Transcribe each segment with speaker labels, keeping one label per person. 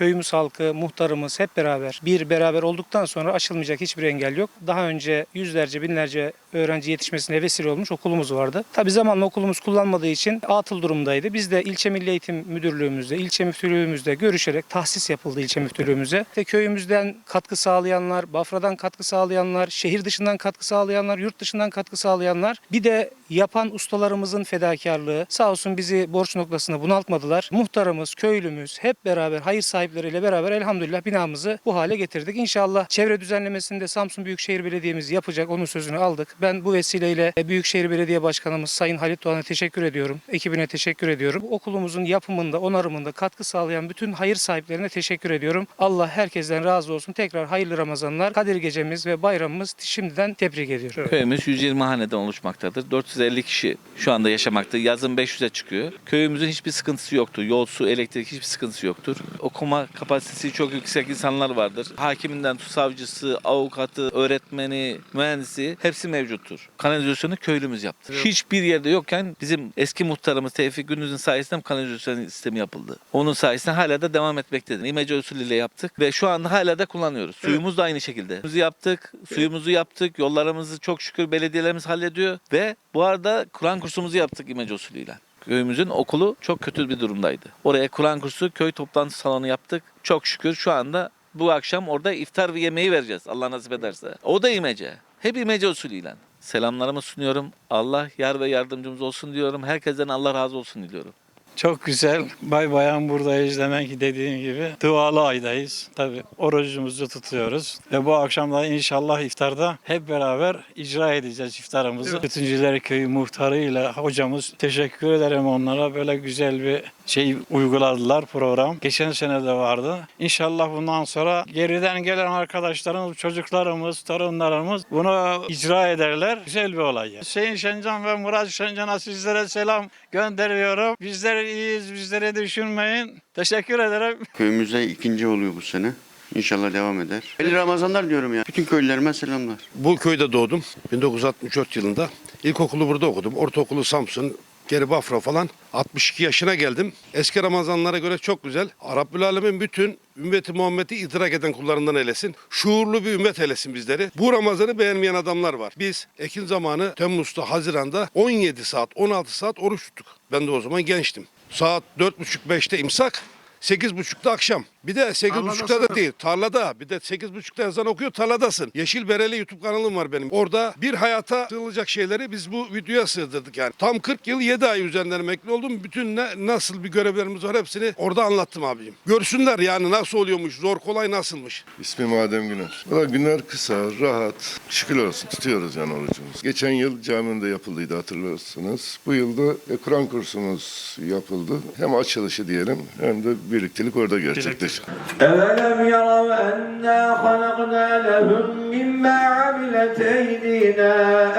Speaker 1: köyümüz halkı, muhtarımız hep beraber bir beraber olduktan sonra aşılmayacak hiçbir engel yok. Daha önce yüzlerce binlerce öğrenci yetişmesine vesile olmuş okulumuz vardı. Tabii zamanla okulumuz kullanmadığı için atıl durumdaydı. Biz de ilçe Milli Eğitim Müdürlüğümüzde, ilçe müftülüğümüzde görüşerek tahsis yapıldı ilçe müftülüğümüze. Ve köyümüzden katkı sağlayanlar, Bafra'dan katkı sağlayanlar, şehir dışından katkı sağlayanlar, yurt dışından katkı sağlayanlar. Bir de yapan ustalarımızın fedakarlığı sağ olsun bizi borç noktasına bunaltmadılar. Muhtarımız, köylümüz hep beraber hayır sahipleriyle beraber elhamdülillah binamızı bu hale getirdik. İnşallah çevre düzenlemesinde Samsun Büyükşehir Belediye'miz yapacak. Onun sözünü aldık. Ben bu vesileyle Büyükşehir Belediye Başkanımız Sayın Halit Doğan'a teşekkür ediyorum. Ekibine teşekkür ediyorum. Okulumuzun yapımında, onarımında katkı sağlayan bütün hayır sahiplerine teşekkür ediyorum. Allah herkesten razı olsun. Tekrar hayırlı Ramazanlar. Kadir Gecemiz ve bayramımız şimdiden tebrik ediyorum.
Speaker 2: Köyümüz 120 haneden oluşmaktadır. 450 kişi şu anda yaşamakta. Yazın 500'e çıkıyor. Köyümüzün hiçbir sıkıntısı yoktur. Yol, su, elektrik hiçbir sıkıntısı yoktur. Okuma kapasitesi çok yüksek insanlar vardır. Hakiminden tut savcısı, avukatı, öğretmeni, mühendisi hepsi mevcuttur. Kanalizasyonu köylümüz yaptı. Hiçbir yerde yokken bizim eski muhtarımız Tevfik Gündüz'ün sayesinde kanalizasyon sistemi yapıldı. Onun sayesinde hala da devam etmektedir. İmece usulüyle yaptık ve şu anda hala da kullanıyoruz. Suyumuz da aynı şekilde. Suyumuzu yaptık, suyumuzu yaptık, yollarımızı çok şükür belediyelerimiz hallediyor ve bu arada Kur'an kursumuzu yaptık imece usulüyle. Köyümüzün okulu çok kötü bir durumdaydı. Oraya Kur'an kursu, köy toplantı salonu yaptık. Çok şükür şu anda bu akşam orada iftar ve yemeği vereceğiz Allah nasip ederse. O da imece. Hep imece usulüyle. Selamlarımı sunuyorum. Allah yar ve yardımcımız olsun diyorum. Herkesten Allah razı olsun diliyorum.
Speaker 3: Çok güzel. Bay bayan buradayız demek ki dediğim gibi. Dualı aydayız. Tabi orucumuzu tutuyoruz. Ve bu akşam da inşallah iftarda hep beraber icra edeceğiz iftarımızı. Bütüncüler Köyü muhtarıyla hocamız teşekkür ederim onlara. Böyle güzel bir şey uyguladılar program. Geçen sene de vardı. İnşallah bundan sonra geriden gelen arkadaşlarımız, çocuklarımız, torunlarımız bunu icra ederler. Güzel bir olay. yani. Hüseyin Şencan ve Murat Şencan'a sizlere selam gönderiyorum. Bizler iyiyiz, bizleri düşünmeyin. Teşekkür ederim.
Speaker 4: Köyümüzde ikinci oluyor bu sene. İnşallah devam eder. Hayırlı Ramazanlar diyorum ya. Bütün köylülerime selamlar.
Speaker 5: Bu köyde doğdum 1964 yılında. İlkokulu burada okudum. Ortaokulu Samsun, geri Bafra falan. 62 yaşına geldim. Eski Ramazanlara göre çok güzel. Rabbül Alemin bütün ümmeti Muhammed'i idrak eden kullarından eylesin. Şuurlu bir ümmet eylesin bizleri. Bu Ramazan'ı beğenmeyen adamlar var. Biz Ekim zamanı Temmuz'da, Haziran'da 17 saat, 16 saat oruç tuttuk. Ben de o zaman gençtim. Saat 4.30-5'te imsak, 8.30'da akşam. Bir de 8.30'da da değil tarlada. Bir de 8.30'da ezan okuyor tarladasın. Yeşil Bereli YouTube kanalım var benim. Orada bir hayata sığılacak şeyleri biz bu videoya sığdırdık yani. Tam 40 yıl 7 ay üzerinden emekli oldum. Bütün ne, nasıl bir görevlerimiz var hepsini orada anlattım abicim. Görsünler yani nasıl oluyormuş, zor kolay nasılmış.
Speaker 6: İsmim Adem Güner. Valla günler kısa, rahat. Şükür olsun tutuyoruz yani orucumuzu. Geçen yıl caminde yapıldıydı hatırlarsınız. Bu yılda e, Kur'an kursumuz yapıldı. Hem açılışı diyelim hem de birliktelik orada gerçekleşti.
Speaker 7: العشق أولم يروا أنا خلقنا لهم مما عملت أيدينا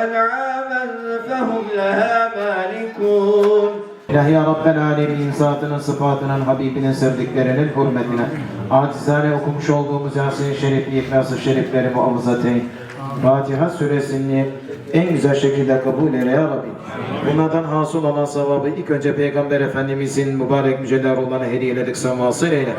Speaker 7: أنعاما فهم لها مالكون.
Speaker 8: إلهي يا ربنا العالمين صلاتنا صفاتنا الحبيبنا سردك درنا الحرمتنا acizane okumuş olduğumuz Yasin-i Şerifli İhlas-ı Şerifleri muhafaza et. Fatiha suresini en güzel şekilde kabul eyle ya Rabbi. Bunlardan hasıl olan sevabı ilk önce Peygamber Efendimizin mübarek müjdeler olanı hediyeledik sen vasıl eyle.